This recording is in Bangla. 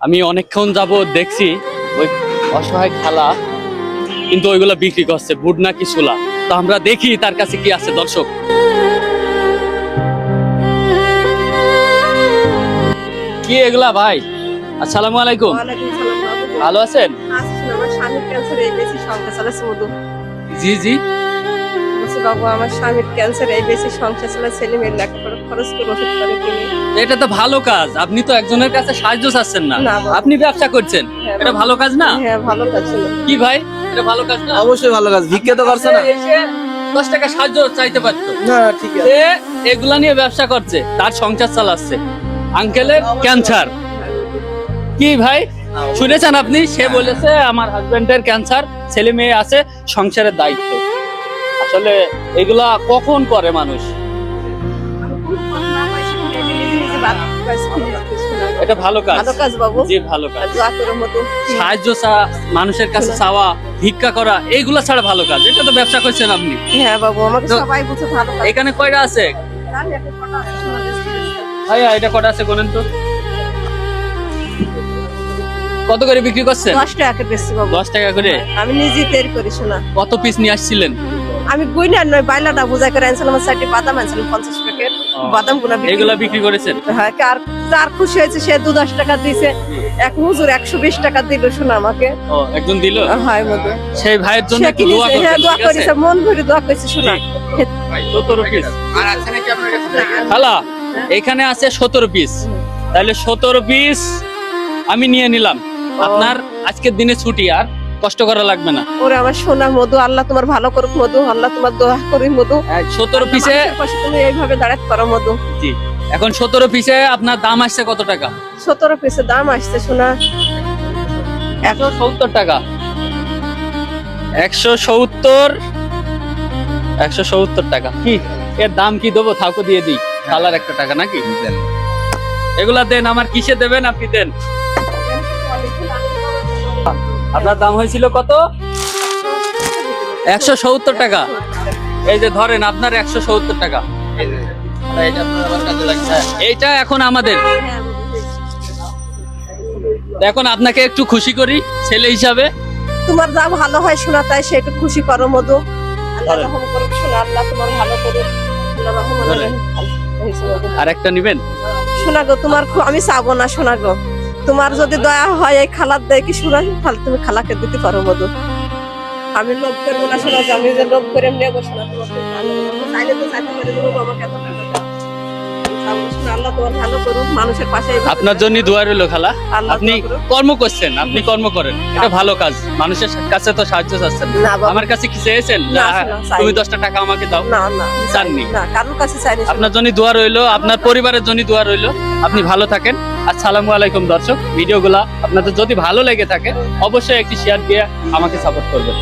আমি অনেকক্ষণ যাব দেখছি ওই অসহায় খালা কিন্তু ওইগুলো বিক্রি করছে বুট নাকি ছোলা তো আমরা দেখি তার কাছে কি আছে দর্শক। কি এগুলা ভাই? আসসালামু আলাইকুম। ভালো আছেন? জি জি। বাবু আমার স্বামীর ক্যান্সার এই বেশি চালা ছেলে মেয়ের লেখাপড়া খরচ করে ওষুধ কিনে। এটা তো ভালো কাজ। আপনি তো একজনের কাছে সাহায্য চাচ্ছেন না। আপনি ব্যবসা করছেন। হ্যাঁ, এটা ভালো কাজ না? হ্যাঁ ভালো কাজ কি ভাই? এটা ভালো কাজ না? অবশ্যই ভালো কাজ। ভিক্ষা তো করছে না। দশ টাকা সাহায্য চাইতে পারতো। না ঠিক আছে। এগুলা নিয়ে ব্যবসা করছে। তার সংসার চালাচ্ছে। আঙ্কেলের ক্যান্সার কি ভাই? শুনেছেন আপনি? সে বলেছে আমার হাজবেন্ডের ক্যান্সার ছেলে মেয়ে আছে সংসারের দায়িত্ব। আসলে এগুলা কখন করে মানুষ? না না। এটা ভালো কাজ। ভালো কাজ বাবু। জি ভালো কাজ। করে সাহায্য মানুষের কাছে চাওয়া ভিক্ষা করা এইগুলা ছাড়া ভালো কাজ। এটা তো ব্যবসা করছেন আপনি। হ্যাঁ বাবু আমাকে সবাই বুঝে ভালো এখানে কয়টা আছে। ভাইয়া এটা কটা আছে বলেন তো? কত করে বিক্রি করছেন? দশ টাকা বেশি বাবু। দশ টাকা করে? আমি নিজে তৈরি করি শোনা। কত পিস নিয়ে আসছিলেন? আমি গুইনা নয় বাইলাটা বুঝাই করে আনছিলাম চারটি বাদাম আনছিলাম পঞ্চাশ প্যাকেট বাদামগুলা এগুলা বিক্রি করেছেন? হ্যাঁ আর যার খুশি হয়েছে সে দু দশ টাকা দিয়েছে এক হুজুর একশো বিশ টাকা দিল শোনা আমাকে। ও একজন দিল? হয় মধু সেই ভাইয়ের জন্য একটু দোয়া কিনেছে হ্যাঁ দোয়া করেছে মন ভরে দোয়া করেছে শোনা। সতেরো পিস খালা এখানে আছে সতেরো পিস তাহলে সতেরো পিস আমি নিয়ে নিলাম। আপনার আজকের দিনে ছুটি আর কষ্ট করা লাগবে না। ওরে আমার সোনা মধু আল্লাহ তোমার ভালো করুক মধু আল্লাহ তোমার দোয়া করি মধু। সতেরো পিসে তুমি এইভাবে দাঁড়াতে পারো মধু। জি। এখন সতেরো পিসে আপনার দাম আসছে কত টাকা? সতেরো পিসে দাম আসছে সোনা। একশো সত্তর টাকা। একশো সত্তর একশো সত্তর টাকা। কি? এর দাম কি দেবো? থাকো দিয়ে দিই। কালার একটা টাকা নাকি? এগুলা দেন আমার কিসে দেবেন? আপনি দেন। আপনার দাম হয়েছিল কত? একশো সত্তর টাকা। এই যে ধরেন আপনার একশো সত্তর টাকা। এইটা এখন আমাদের। এখন আপনাকে একটু খুশি করি ছেলে হিসাবে। তোমার যা ভালো হয় শোনা তাই সে একটু খুশি করো মধু। আর একটা নিবেন? শোনা গো তোমার আমি চাবো না শোনা গো। তোমার যদি দয়া হয় এই খালার দেয় কি শোনা তাহলে তুমি খালাকে দিতে পারো মধু। আমি লোভ করব না শোনা আমি যে লোভ করে নেব শোনা তোমাকে। ভালো করব। চাইলে তো চাইতে পারি দেবো আমাকে এত টাকা দাও। আমি চাবো না, শোনা, আল্লাহ তোমার ভালো করুক মানুষের পাশে এইভাবে আপনার জন্য দোয়া রইল খালা। আপনি কর্ম করছেন আপনি কর্ম করেন। এটা ভালো কাজ। মানুষের কাছে তো সাহায্য চাচ্ছেন আমার কাছে কি চেয়েছেন। তুমি দশটা টাকা আমাকে দাও। চাননি? কারোর কাছে আপনার জন্য দোয়া রইল। আপনার পরিবারের জন্য দোয়া রইল। আপনি ভালো থাকেন। আসসালামু আলাইকুম দর্শক, ভিডিওগুলা আপনাদের যদি ভালো লেগে থাকে, অবশ্যই একটি শেয়ার দিয়ে আমাকে সাপোর্ট করবেন।